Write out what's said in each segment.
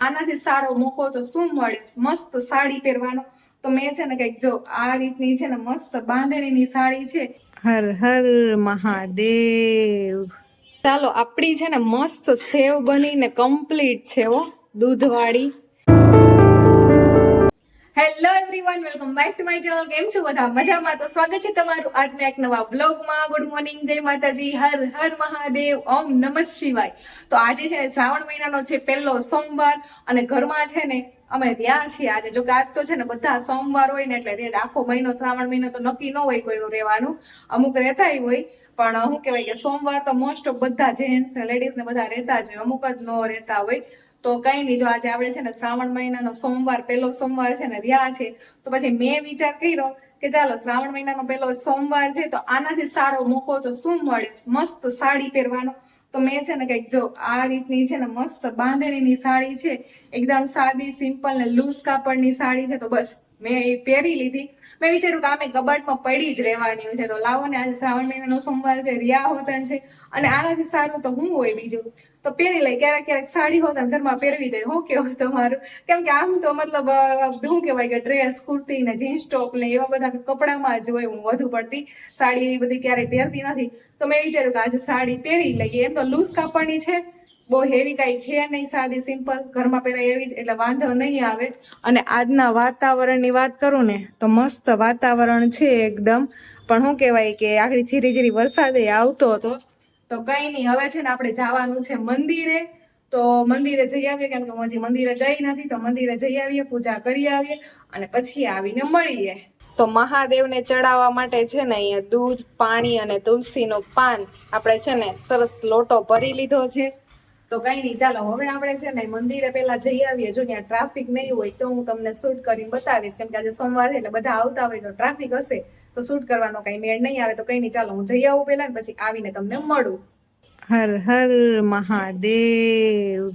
આનાથી સારો મોકો તો શું મળે? મસ્ત સાડી પહેરવાનો. તો મેં છે ને કંઈક જો આ રીતની છે ને મસ્ત બાંધણીની સાડી છે. હર હર મહાદેવ. ચાલો, આપણી છે ને મસ્ત સેવ બનીને કમ્પ્લીટ છે હો, દૂધવાળી. Hello everyone welcome back to my channel કેમ છો બધા? મજામાં? તો સ્વાગત છે તમારું આજના એક નવા બ્લોગમાં ગુડ મોર્નિંગ જય માતાજી. હર હર મહાદેવ. ઓમ નમઃ શિવાય. તો આજે છે શ્રાવણ મહિનાનો છે પહેલો સોમવાર અને ઘરમાં છે ને અમે ત્યાં છીએ. આજે જો આજ તો છે ને બધા સોમવાર હોય ને એટલે રે આખો મહિનો શ્રાવણ મહિનો તો નક્કી ન હોય કોઈનું રહેવાનું. અમુક રહેતાય હોય. પણ શું કહેવાય કે સોમવાર તો મોસ્ટ ઓફ બધા જેન્ટ્સ ને લેડીઝ ને બધા રહેતા જ હોય. અમુક જ ન રહેતા હોય. તો કઈ નહીં જો આજે આપણે છે ને શ્રાવણ મહિનાનો સોમવાર, પહેલો સોમવાર છે ને રહ્યા છે, તો પછી મેં વિચાર કર્યો કે ચાલો શ્રાવણ મહિનાનો પહેલો સોમવાર છે, તો આનાથી સારો મોકો તો શું મળે? મસ્ત સાડી પહેરવાનો. તો મેં છે ને કંઈક જો આ રીતની છે ને મસ્ત બાંધણીની સાડી છે, એકદમ સાદી, સિમ્પલ ને લૂઝ કાપડની સાડી છે, તો બસ મેં એ પહેરી લીધી. મેં વિચાર્યું કે આમે કબાટમાં પડી જ રહેવાની છે, તો લાવો ને આજે શ્રાવણ મહિનાનો સોમવાર છે રિયા હોતન છે, અને આનાથી સારું તો હું હોય બીજું? તો પહેરી લઈ, ક્યારેક ક્યારેક સાડી હોત અને ઘરમાં પહેરવી જાય. હું કેવું તમારું? કેમ કે આમ તો મતલબ શું કહેવાય કે ડ્રેસ કુર્તી ને જીન્સ ટોપ ને એવા બધા કપડામાં જ હોય હું વધુ પડતી. સાડી એવી બધી ક્યારેય પહેરતી નથી. તો મેં વિચાર્યું કે આજે સાડી પહેરી લઈએ. એમ તો લૂઝ કાપડની છે. બહુ હેવી કાંઈ છે નહીં સાદી સિમ્પલ ઘરમાં પહેરાય એવી જ, એટલે વાંધો નહીં આવે. અને આજના વાતાવરણની વાત કરું ને, તો મસ્ત વાતાવરણ છે એકદમ. પણ શું કહેવાય કે આગળ ધીરે ધીરે વરસાદે આવતો હતો તો કંઈ નહીં હવે છે ને આપણે જવાનું છે મંદિરે. તો મંદિરે જઈ આવીએ, કેમ કે હું હજી મંદિરે ગઈ નથી, તો મંદિરે જઈ આવીએ, પૂજા કરી આવીએ અને પછી આવીને મળીએ. તો મહાદેવને ચડાવવા માટે છે ને અહીંયા દૂધ, પાણી અને તુલસીનું પાન આપણે છે ને સરસ લોટો ભરી લીધો છે. તો કઈ નહીં, ચાલો, હવે આપણે છે ને મંદિરે પહેલા જઈ આવીએ. જો ત્યાં ટ્રાફિક નહીં હોય તો હું તમને શૂટ કરીને બતાવીશ. કેમ કે આજે સોમવાર, એટલે બધા આવતા હોય તો ટ્રાફિક હશે, તો શૂટ કરવાનો કઈ મેળ નહીં આવે. તો કઈ નહીં, ચાલો, હું જઈ આવું પહેલા પછી આવીને તમને મળું. હર હર મહાદેવ.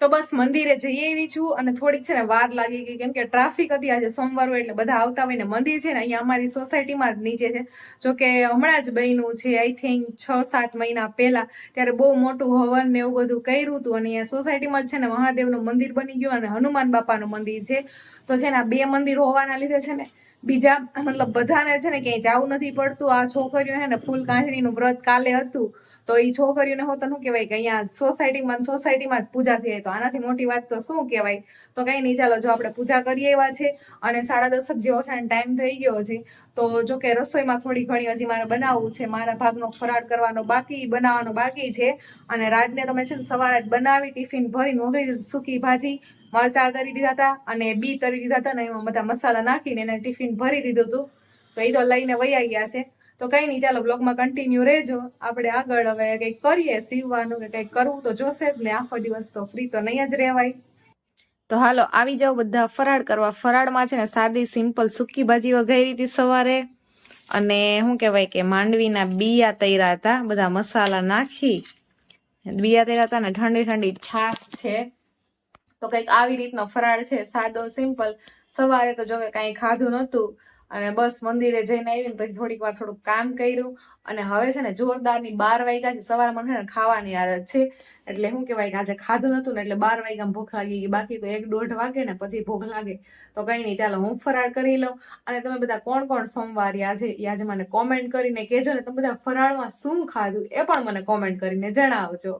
તો બસ મંદિરે જઈ આવી છું અને થોડીક છે ને વાર લાગી ગઈ. કેમ કે ટ્રાફિક હતી આજે સોમવાર હોય એટલે બધા આવતા હોય ને મંદિર છે ને અહીંયા અમારી સોસાયટીમાં જ નીચે છે. જો કે હમણાં જ બન્યું છે આઈ થિંક છ સાત મહિના પહેલા. ત્યારે બહુ મોટું હવન ને એવું બધું કર્યું હતું અને અહીંયા સોસાયટીમાં છે ને મહાદેવનું મંદિર બની ગયું અને હનુમાન બાપાનું મંદિર છે. તો છે ને આ બે મંદિર હોવાના લીધે છે ને બીજા મતલબ બધાને છે ને ક્યાંય જવું નથી પડતું. આ છોકરીઓ છે ને ફૂલ કાંઠણીનું વ્રત કાલે હતું. તો એ છોકરીઓને હોત શું કહેવાય કે અહીંયા સોસાયટીમાં સોસાયટીમાં જ પૂજા થઈ તો આનાથી મોટી વાત તો શું કહેવાય? તો કંઈ નહીં, ચાલો, જો આપણે પૂજા કરીએ એવા છે અને સાડા દસક જેવો છે ટાઈમ થઈ ગયો છે, તો જો કે રસોઈમાં થોડી ઘણી હજી મારે બનાવવું છે. મારા ભાગનો ફરાળ કરવાનો બાકી, બનાવવાનો બાકી છે અને રાતને તમે છે સવારે જ બનાવી, ટિફિન ભરીને દીધું, સૂકી ભાજી, મરચાં તરી દીધા હતા અને બી તરી દીધા હતા ને એમાં બધા મસાલા નાખીને એને ટિફિન ભરી દીધું હતું. તો એ તો લઈને વૈયા ગયા છે. તો કઈ નહીં ચાલો બ્લોગમાં કન્ટિન્યુ રહેજો. આપણે આગળ હવે કંઈક કરીએ, સીવવાનું કે કંઈક કરવું તો જોશે જ ને, આખો દિવસ તો ફ્રી તો નહીં જ રહેવાય. તો હાલો, આવી જાઓ બધા ફરાળ કરવા. ફરાળમાં છે ને સાદી સિમ્પલ સૂકી ભાજી વઘારી હતી સવારે. અને શું કહેવાય કે માંડવીના બિયા તૈરા હતા, બધા મસાલા નાખી. બિયા તૈરા હતા ને, ઠંડી ઠંડી છાશ છે. તો કંઈક આવી રીતનો ફરાળ છે, સાદો સિમ્પલ સવારે તો જો કે કાંઈ ખાધું નહોતું. અને બસ મંદિરે જઈને આવીને પછી થોડીક વાર થોડુંક કામ કર્યું. અને હવે છે ને જોરદારની બાર વાગ્યા છે. સવારે મને ને ખાવાની આદત છે. એટલે શું કહેવાય કે આજે ખાધું નહોતું ને એટલે બાર વાગ્યામાં ભૂખ લાગી ગઈ. બાકી તો એક દોઢ વાગે ને પછી ભૂખ લાગે. તો કંઈ નહીં, ચાલો હું ફરાળ કરી લઉં. અને તમે બધા કોણ કોણ સોમવારે આજે આજે મને કોમેન્ટ કરીને કહેજો ને તમે બધા ફરાળમાં શું ખાધું એ પણ મને કોમેન્ટ કરીને જણાવજો.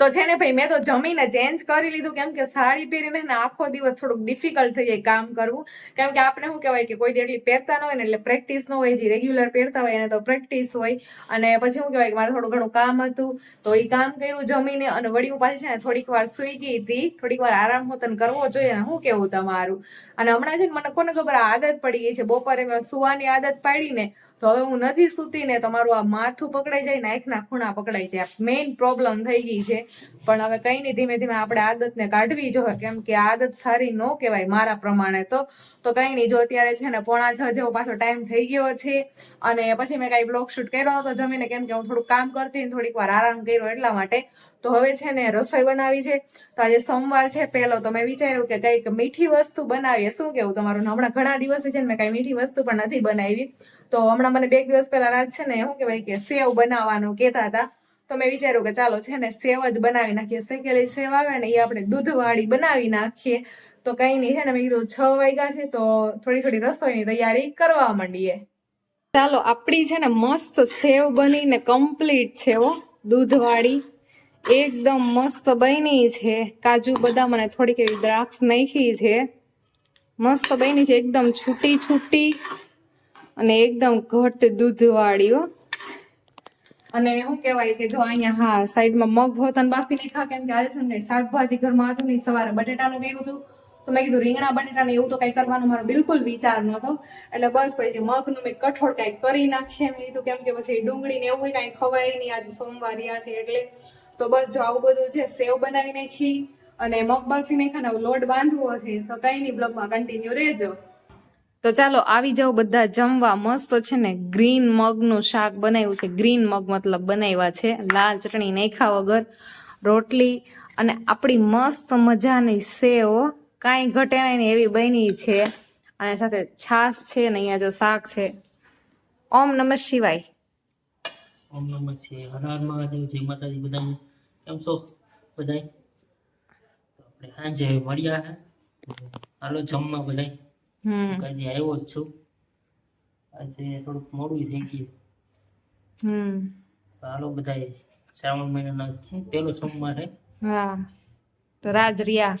તો છે ને ભાઈ, મેં તો જમીને ચેન્જ કરી લીધું. કેમ કે સાડી પહેરીને ને આખો દિવસ થોડુંક ડિફિકલ્ટ થઈ જાય કામ કરવું. કેમ કે આપણે શું કહેવાય કે કોઈ એટલી પહેરતા ન હોય ને એટલે પ્રેક્ટિસ ન હોય, જે રેગ્યુલર પહેરતા હોય એને તો પ્રેક્ટિસ હોય. અને પછી શું કહેવાય કે મારે થોડું ઘણું કામ હતું. તો એ કામ કર્યું જમીને અને વળી હું પાછી છે ને થોડીક વાર સૂઈ ગઈ હતી. થોડીક વાર આરામ હોતન કરવો જોઈએ ને શું કેવું તમારું? અને હમણાં છે ને મને કોને ખબર આદત પડી ગઈ છે. બપોરે મેં સુવાની આદત પાડી ને તો હવે હું નથી સૂતી ને તો મારું આ માથું પકડાઈ જાય ને આંખના ખૂણા પકડાઈ જાય. મેઇન પ્રોબ્લેમ થઈ ગઈ છે. પણ હવે કઈ નહીં, ધીમે ધીમે આપણે આદતને કાઢવી જોઈએ કેમ કે આદત સારી ન કહેવાય મારા પ્રમાણે તો. તો કઈ નહીં, જો અત્યારે છે ને પોણા છ જેવો પાછો ટાઈમ થઈ ગયો છે અને પછી મેં કાંઈ બ્લોગ શૂટ કર્યો હતો જમીને. કેમ કે હું થોડુંક કામ કરતી થોડીક વાર આરામ કર્યો એટલા માટે. તો હવે છે ને રસોઈ બનાવી છે. તો આજે સોમવાર છે પહેલો, તો મેં વિચાર્યું કે કંઈક મીઠી વસ્તુ બનાવીએ. શું કેવું? તમારું હમણાં ઘણા દિવસે છે ને મેં કાંઈ મીઠી વસ્તુ પણ નથી બનાવી. તો હમણાં મને બે દિવસ પહેલા રાત છે ને શું કહેવાય કે સેવ બનાવવાનું કહેતા હતા. તો મેં વિચાર્યું કે ચાલો છે ને સેવ જ બનાવી નાખીએ. શેકેલી સેવ આવે ને એ આપણે દૂધવાળી બનાવી નાખીએ. તો કંઈ નહીં છે ને મેં કીધું છ વાગ્યા છે તો થોડી થોડી રસોઈની તૈયારી કરવા માંડીએ. ચાલો, આપણી છે ને મસ્ત સેવ બનીને કમ્પ્લીટ છે હો, દૂધવાળી. એકદમ મસ્ત બની છે. કાજુ બદામ અને થોડીક એવી દ્રાક્ષ નાખી છે. મસ્ત બની છે, એકદમ છૂટી છૂટી અને એકદમ ઘટ દૂધવાળી હો. અને શું કહેવાય કે જો અહીંયા હા, સાઈડમાં મગ હોતન બાફી નાખ્યા, કેમ કે આજે છે ને શાકભાજી ઘરમાં હતું નહીં સવારે બટેટાનું કર્યું હતું. તો મેં કીધું રીંગણા બટેટાને એવું તો કંઈ કરવાનો મારો બિલકુલ વિચાર નહોતો. એટલે બસ પછી મગનું મેં કઠોળ કાંઈક કરી નાખીએ મેં કીધું કેમ કે પછી ડુંગળી ને એવું કાંઈ ખવાય નહીં. આજે સોમવાર રહ્યા છે એટલે તો બસ જો આવું બધું છે, સેવ બનાવી નાખી અને મગ બાફી નાખ્યા લોટ બાંધવો છે, તો કંઈ નહીં બ્લોગમાં કન્ટિન્યુ રહેજો. તો ચાલો, આવી જાઓ બધા જમવા. મસ્ત છે ને ગ્રીન મગનું શાક બનાવ્યું છે. ગ્રીન મગ મતલબ બનાવ્યા છે. લાલ ચટણી નાખ્યા વગર, રોટલી અને આપણી મસ્ત મજાની સેવ. કાંઈ ઘટે નહીં એવી બની છે. અને સાથે છાશ છે ને, અહીંયા જો શાક છે. ઓમ નમઃ શિવાય. ઓમ નમઃ શિવાય. હર મહાદેવ જય માતાજી બધાને. કેમ છો? બધાય? તો આપણે સાંજે મળ્યા. હે હાલો જમવા બધાય. હમ. આજે આવ્યો જ છું. આજે થોડુંક મોડું થઈ ગયું. હમ. હાલો બધાય શ્રાવણ મહિનાના પેલો સોમવાર હે. હા. તો રાજ રિયા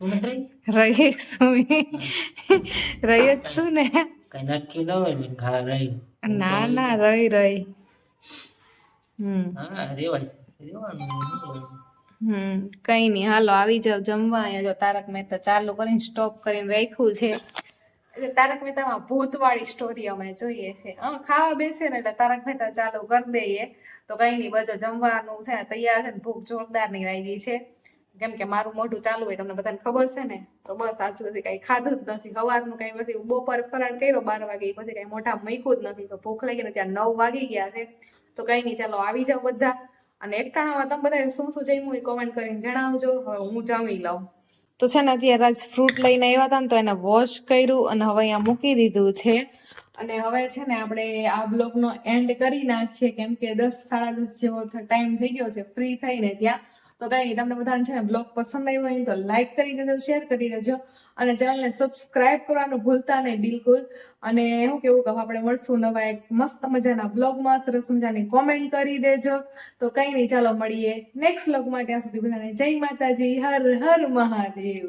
તું નથી રહી? શું રહી જ શું ને. કઈ નક્કી ન હોય ને રહી. ના ના રહી રહી. હમ. હા રેવાય. હમ, કઈ નહીં હાલો આવી જાવ જમવા અહીંયા જો તારક મહેતા ચાલુ કરીને સ્ટોપ કરીને રાખ્યું છે. તારક મહેતામાં ભૂતવાળી સ્ટોરી અમે જોઈએ છે. હા, ખાવા બેસે ને એટલે તારક મહેતા ચાલુ કરી દઈએ. તો કઈ નહીં બજો જમવાનું છે તૈયાર છે ને ભૂખ જોરદારની લાગી છે. કેમ કે મારું મોઢું ચાલુ હોય, તમને બધાને ખબર છે ને? તો બસ આજ સુધી કઈ ખાધું જ નથી. સવારનું કઈ પછી બપોર ફરાળ કર્યો, બાર વાગે પછી કઈ મોઢા મૂક્યું જ નથી. તો ભૂખ લાગી ત્યાં નવ વાગી ગયા છે. તો કઈ નહીં ચાલો આવી જાવ બધા. અને એકટાણામાં તમે બધા શું શું જમ્યું એ કોમેન્ટ કરીને જણાવજો. હવે હું જમી લઉં. તો છે ને અત્યારે આજ ફ્રૂટ લઈને આવ્યા હતા ને તો એને વોશ કર્યું અને હવે અહીંયા મૂકી દીધું છે. અને હવે છે ને આપણે આ બ્લોગનો એન્ડ કરી નાખીએ. કેમ કે દસ સાડા દસ જેવો ટાઈમ થઈ ગયો છે. ફ્રી થઈને ત્યાં. તો કઈ તમને બધાને છે ને બ્લોગ પસંદ આવ્યો હોય તો લાઈક કરી દેજો શેર કરી દેજો. અને ચેનલને સબસ્ક્રાઇબ કરવાનું ભૂલતા નહીં, બિલકુલ. અને હું કેવું કહું, આપણે મળશું નવા એક મસ્ત મજાના બ્લોગમાં, સરસ મજાની કોમેન્ટ કરી દેજો. તો કઈ નહીં, ચાલો મળીએ નેક્સ્ટ બ્લોગમાં ત્યાં સુધી બધાને જય માતાજી, હર હર મહાદેવ.